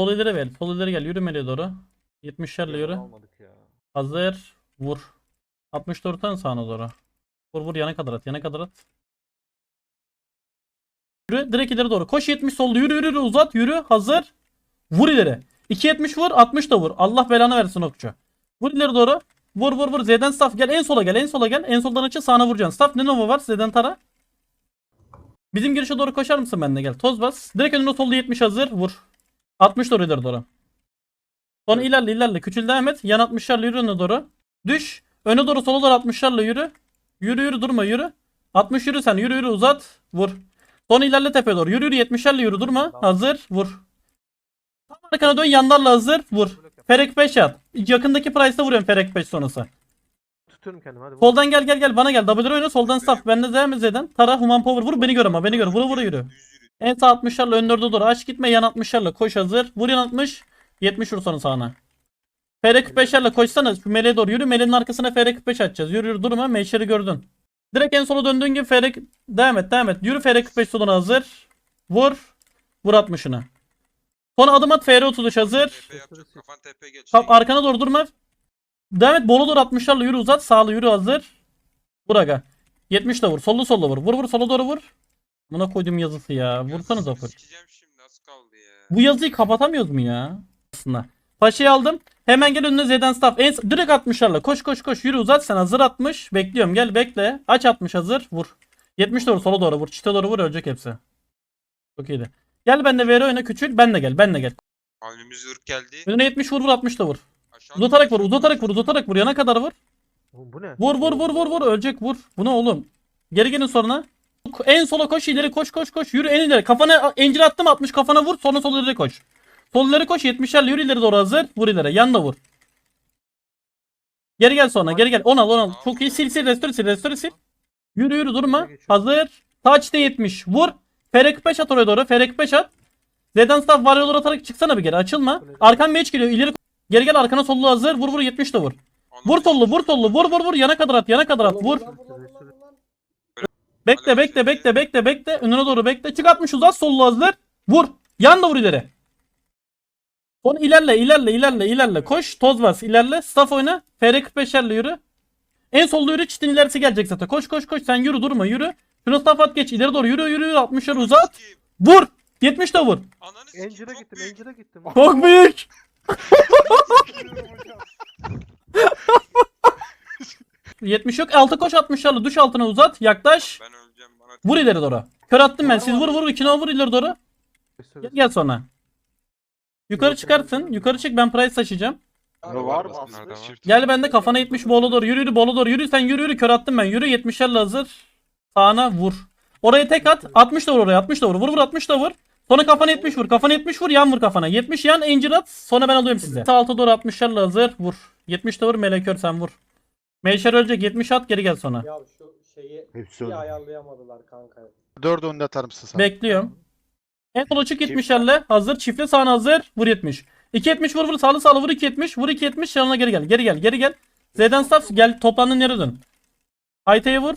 Sol ileri ver. Sol ileri gel. Yürü meleğe doğru. 70'lerle yürü. Almadık ya. Hazır. Vur. 64 tane sağına doğru. Vur vur yana kadar at. Yana kadar at. Yürü. Direkt ileri doğru. Koş 70 solda. Yürü yürü yürü. Uzat. Yürü. Hazır. Vur ileri. 270 vur. 60 da vur. Allah belanı versin okçu. Vur ileri doğru. Vur vur vur. Z'den staff gel. En sola gel. En sola gel. En soldan açı sağına vuracaksın. Staff ne nova var? Z'den tara. Bizim girişe doğru koşar mısın benimle gel. Toz bas. Direkt önüne solda 70 hazır. Vur. 60 doğru ileri doğru. Sonra ilerle ilerle. Küçül devam et. Yan 60'larla yürü öne doğru. Düş. Öne doğru sola doğru 60'larla yürü. Yürü yürü durma yürü. 60 yürü sen. Yürü yürü uzat. Vur. Sonra ilerle tepeye doğru. Yürü yürü 70'lerle yürü durma. Hazır. Vur. Tam arkana dön yanlarla hazır. Vur. Ferek 5 at. Yakındaki price'da vuruyorum Ferek 5 sonrası. Tutuyorum kendimi hadi. vur. Soldan gel gel gel bana gel. W oyna soldan staff. Ben de devam et Z'den. Tara human power vur beni gör ama beni gör. Vura vura yürü. En sağ 60'larla ön dörde doğru. Aç gitme yan 60'larla. Koş hazır. Vur yan 60. 70 vur sonra sağına. FR 45'lerle koşsana. Şu meleğe doğru yürü. Meleğin arkasına FR 45 atacağız. Yürü yürü durma. Meşeri gördün. Direkt en sola döndüğün gibi FR... Devam et devam et. Yürü FR 45 soluna hazır. Vur. Vur 60'ını. Sonra adım at FR 33 hazır. Kap arkana doğru durma. Devam et. Bolu doğru 60'larla yürü uzat. Sağlı yürü hazır. Vur aga. 70 de vur. Sollu sollu vur. Vur vur sola doğru vur. Buna koydum yazısı ya. Vursanız okur. Sikeceğim şimdi az kaldı ya. Bu yazıyı kapatamıyoruz mu ya? Aslında. Paşa'yı aldım. Hemen gel önüne Z'den staff. En, direkt 60'larla. Koş koş koş. Yürü uzat sen. Hazır 60. Bekliyorum. Gel bekle. Aç 60 hazır. Vur. 70 doğru sola doğru vur. Çite doğru vur. Ölecek hepsi. Çok iyiydi. Gel ben de VR oyna küçül. Ben de gel. Ben de gel. Önümüz ırk geldi. Önüne 70 vur vur 60 da vur. Aşağı Uzatarak vur. Uzatarak vur. Uzatarak vur. Yana kadar vur. Oğlum bu ne? Vur vur vur vur vur ölecek vur. Bu ne oğlum? Geri gelin sonra. En sola koş ileri koş koş koş. Yürü en ileri. Kafana encir attım 60 kafana vur. Sonra sol ileri koş. Sol ileri koş 70'lerle yürü ileri doğru hazır. Vur ileri. Yan da vur. Geri gel sonra geri gel. 10 al 10 al. Çok iyi sil sil restore sil restore sil. Yürü yürü durma. Hazır. Touch'ta 70. Vur. FR45 at oraya doğru. FR45 at. Z'den staff varyolar atarak çıksana bir geri. Açılma. Arkan meç geliyor. İleri Geri gel arkana sollu hazır. Vur vur 70 de vur. Vur sollu vur sollu vur vur vur yana kadar at yana kadar at vur. Bekle bekle bekle bekle bekle önüne doğru bekle çık atmış uzat sollu hazır. Vur. Yan da vur ileri. Son ilerle ilerle ilerle ilerle koş toz bas ilerle staff oyna FR 45'lerle yürü. En solda yürü çitin ilerisi gelecek zaten koş koş koş sen yürü durma yürü. Şunu staff at geç ileri doğru yürü yürü yürü 60'ları uzat. Vur. 70 de vur. Ananı sikeyim. Çok gittim, büyük. Encir'e gittim. Çok büyük. 70 yok. Altı koş 60'larla düş altına uzat. Yaklaş. Ben. Vur ileri doğru. Kör attım ben. Siz vur vur. ikine vur ileri doğru. Gel, gel sonra. Yukarı çıkarsın. Yukarı çık ben price taşıyacağım. Var mı Nerede aslında? var? Gel bende kafana 70 bolu doğru. Yürü yürü bolu doğru. Yürü sen yürü yürü. Kör attım ben. Yürü 70'lerle hazır. Sağına vur. Oraya tek at. 60 da vur oraya. 60 da vur. Vur vur 60 da vur. Sonra kafana 70 vur. Kafana 70 vur. Yan vur kafana. 70 yan incir at. Sonra ben alıyorum size. Sağ alta doğru 60'larla hazır. Vur. 70 de vur. Melekör sen vur. Meşer ölecek. 70 at geri gel sonra. Şeyi Hepsi öldü. ayarlayamadılar kanka. Dördü önde atar mısın sen? Bekliyorum. En sola çık 70'lerle. Hazır. Çiftle sağına hazır. Vur 70. 270 vur vur. Sağlı sağlı vur 270. Vur 270. Yanına geri gel. Geri gel. Geri gel. Z'den staff gel. Toplandığın yere dön. Hayta'ya vur.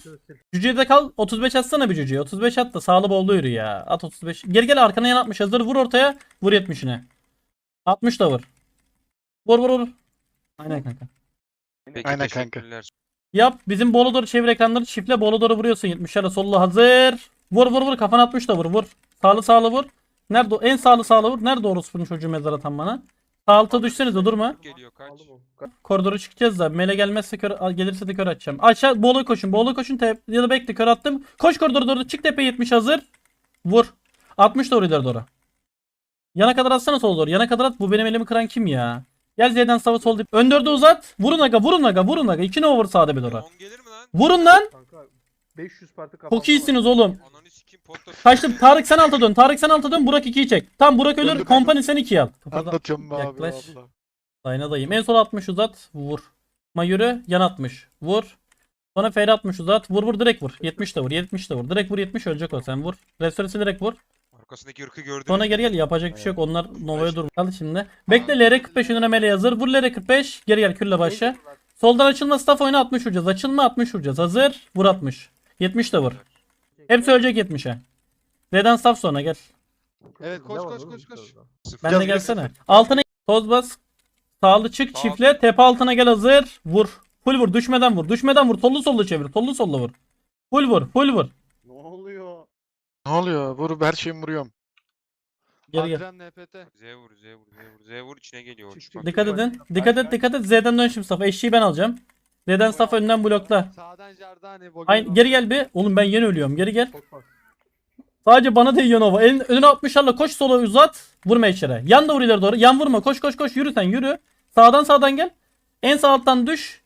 Cüceye de kal. 35 atsana bir cüceye. 35 at da sağlı bollu yürü ya. At 35. Geri gel arkana yan 60 hazır. Vur ortaya. Vur 70'ine. 60 da vur. Vur vur vur. Aynen kanka. Peki, Aynen kanka. teşekkürler. Yap. Bizim bolu doğru çevir ekranları çiftle bolu doğru vuruyorsun 70'lerle sollu hazır. Vur vur vur kafana 60 da vur vur. Sağlı sağlı vur. Nerede o? En sağlı sağlı vur. Nerede orospunun çocuğu mezar atan bana? Sağ alta düşsenize durma. Geliyor kaç. Koridoru çıkacağız da. Mele gelmezse kör, gelirse de kör atacağım. Aşağı bolu koşun. Bolu koşun. Te, ya da bekle kör attım. Koş koridora doğru. Çık tepe 70 hazır. Vur. 60 doğru ileri doğru. Yana kadar atsana sola doğru. Yana kadar at. Bu benim elimi kıran kim ya? Gel Z'den sava sol dip. Ön dörde uzat. Vurun aga vurun aga vurun aga. 2 over sağda bir doğru. 10 gelir mi lan? Vurun lan. Kanka 500 parti kapandı. Çok iyisiniz oğlum. Ananı sikeyim potta. Kaçtım. Tarık sen alta dön. Tarık sen alta dön. Burak 2'yi çek. Tam Burak ölür. Döndüm. Kompani sen 2'yi al. Kafadan- Anlatıyorum be abi. Yaklaş. Allah. Dayına dayım. En sol 60 uzat. Vur. Ma yürü. Yan 60. Vur. Sonra fer 60 uzat. Vur vur direkt vur. 70 de vur. 70 de vur. Direkt vur 70 ölecek o sen vur. Restoresi direkt vur. Arkasındaki ırkı gördün. Sonra geri gel yapacak bir şey yok. Onlar Nova'ya dur. Al şimdi. Bekle LR 45 önüne mele hazır. Vur LR 45. Geri gel külle başla. Soldan açılma staff oyna 60 vuracağız. Açılma 60 vuracağız. Hazır. Vur 60. 70 de vur. Hepsi ölecek 70'e. Z'den staff sonra gel. Evet, koş, koş, koş, koş. Ben de Gel, gel, gelsene. Altına toz bas. Sağlı çık çiftle. Tepe altına gel hazır. Vur. Full vur. Düşmeden vur. Düşmeden vur. Sollu sollu çevir. Sollu sollu vur. Full vur. Full vur. Ne oluyor? Vur her şeyi vuruyorum. Geri gel. Adren NPT. Z vur Z vur Z vur Z vur içine geliyor. Çık, Çık, bak. Dikkat edin. Dikkat et dikkat et. Z'den dön şimdi Safa. Eşeği ben alacağım. Z'den Safa önden blokla. Sağdan Jardani. Aynen geri gel bir. Oğlum ben yeni ölüyorum. Geri gel. Bak. Sadece bana değiyor Nova. Elin önüne 60'larla koş sola uzat. Vurma içeri. Yan da vur ileri doğru. Yan vurma. Koş koş koş. Yürü sen yürü. Sağdan sağdan gel. En sağ alttan düş.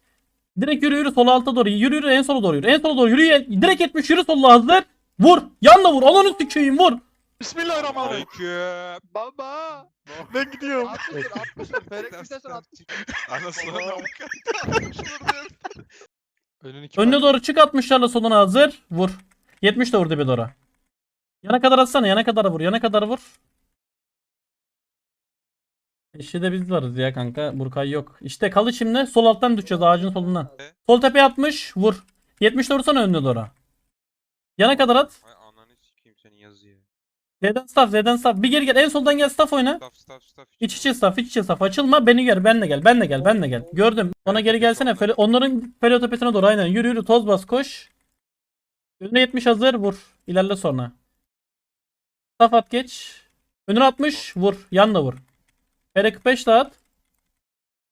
Direkt yürü yürü sola alta doğru. Yürü yürü en sola doğru yürü. En sola doğru yürü. Direkt 70 yürü sola hazır. Vur. Yan da vur. Alanı sikeyim vur. Bismillahirrahmanirrahim. Aleyküm. Baba. Ben gidiyorum. 60 vur 60 vur. Ferek istersen 60. Anasını Önüne doğru çık 60'larla soluna hazır. Vur. 70 de vur dibe doğru. Yana kadar atsana. Yana kadar vur. Yana kadar vur. Eşi biz varız ya kanka. Burkay yok. İşte kalı şimdi. Sol alttan düşeceğiz ağacın solundan. Sol tepeye atmış. Vur. 70 de vursana önüne doğru. Yana kadar at. Ay ananı sikeyim senin yazıyı. Z'den staff. Z'den staff. Bir geri gel. En soldan gel staff oyna. Staff staff staff. İç içe staff. iç içe staff. Açılma. Beni gel. Benle gel. Benle gel. Benle gel. Gördüm. Bana geri gelsene. Fele- Onların Felio tepesine doğru. Aynen. Yürü yürü. Toz bas. Koş. Önüne 70 hazır. Vur. İlerle sonra. Staff at geç. Önüne 60. Vur. Yan da vur. Fele 45 de at.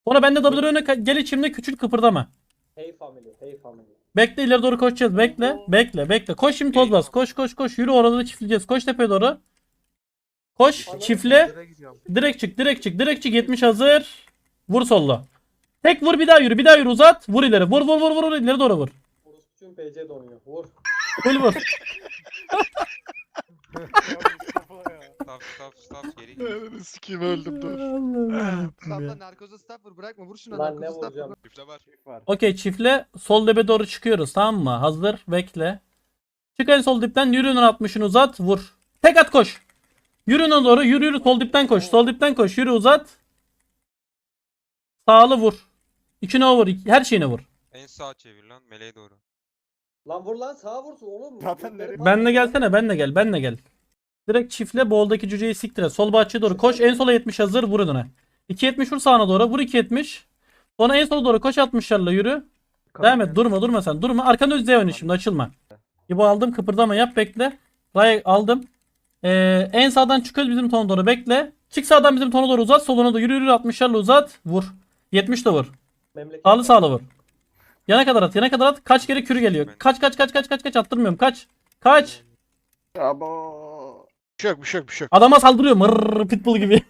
Sonra ben de W öne gel içimde küçük kıpırdama. Hey family, hey family. Bekle ileri doğru koşacağız. Bekle. Bekle. Bekle. Koş şimdi toz bas. Koş koş koş. Yürü orada da çiftleyeceğiz. Koş tepeye doğru. Koş. Çiftle. Direkt çık, direkt çık, direkt çık. 70 hazır. Vur sollu. Tek vur bir daha yürü, bir daha yürü uzat. Vur ileri. Vur vur vur vur vur ileri doğru vur. Orospu'cum PC donuyor. Vur. Full vur. Staff staff staff geri. Ananı Sikeyim öldüm dur. Staff'la narkoza staff vur. Bırakma vur şuna Lan ne narkoza staff vuracağım? vur. Çifte var. Okey çiftle sol dibe doğru çıkıyoruz tamam mı? Hazır bekle. Çık en sol dipten yürüyün 60'ını uzat vur. Tek at koş. Yürüyün doğru yürü yürü sol dipten koş. Sol dipten koş yürü uzat. Sağlı vur. İçine vur. Her şeyine vur. En sağ çevir lan meleğe doğru. Lan vur lan sağa vursun oğlum. Zaten nereye- Benle gelsene benle gel benle gel. Direkt çiftle boldaki cüceyi siktir et. Sol bahçeye doğru koş. En sola 70 hazır vur önüne. 2.70 vur sağına doğru. Vur 2.70. Sonra en sola doğru koş 60'larla yürü. Devam et. Durma durma sen. Durma. Arkanda üzdeye oyna şimdi açılma. İbo aldım. Kıpırdama yap bekle. Ray aldım. Ee, en sağdan çıkıyoruz bizim tona doğru bekle. Çık sağdan bizim tona doğru uzat. Soluna da yürü yürü 60'larla uzat. Vur. 70 de vur. Memleket. Sağlı sağlı vur. Yana kadar at. Yana kadar at. Kaç kere kürü geliyor. Kaç kaç kaç kaç kaç kaç attırmıyorum. Kaç. Kaç. Abo. Bir şey yok bir şey yok bir şey yok. Adama saldırıyor. Mırrrr pitbull gibi.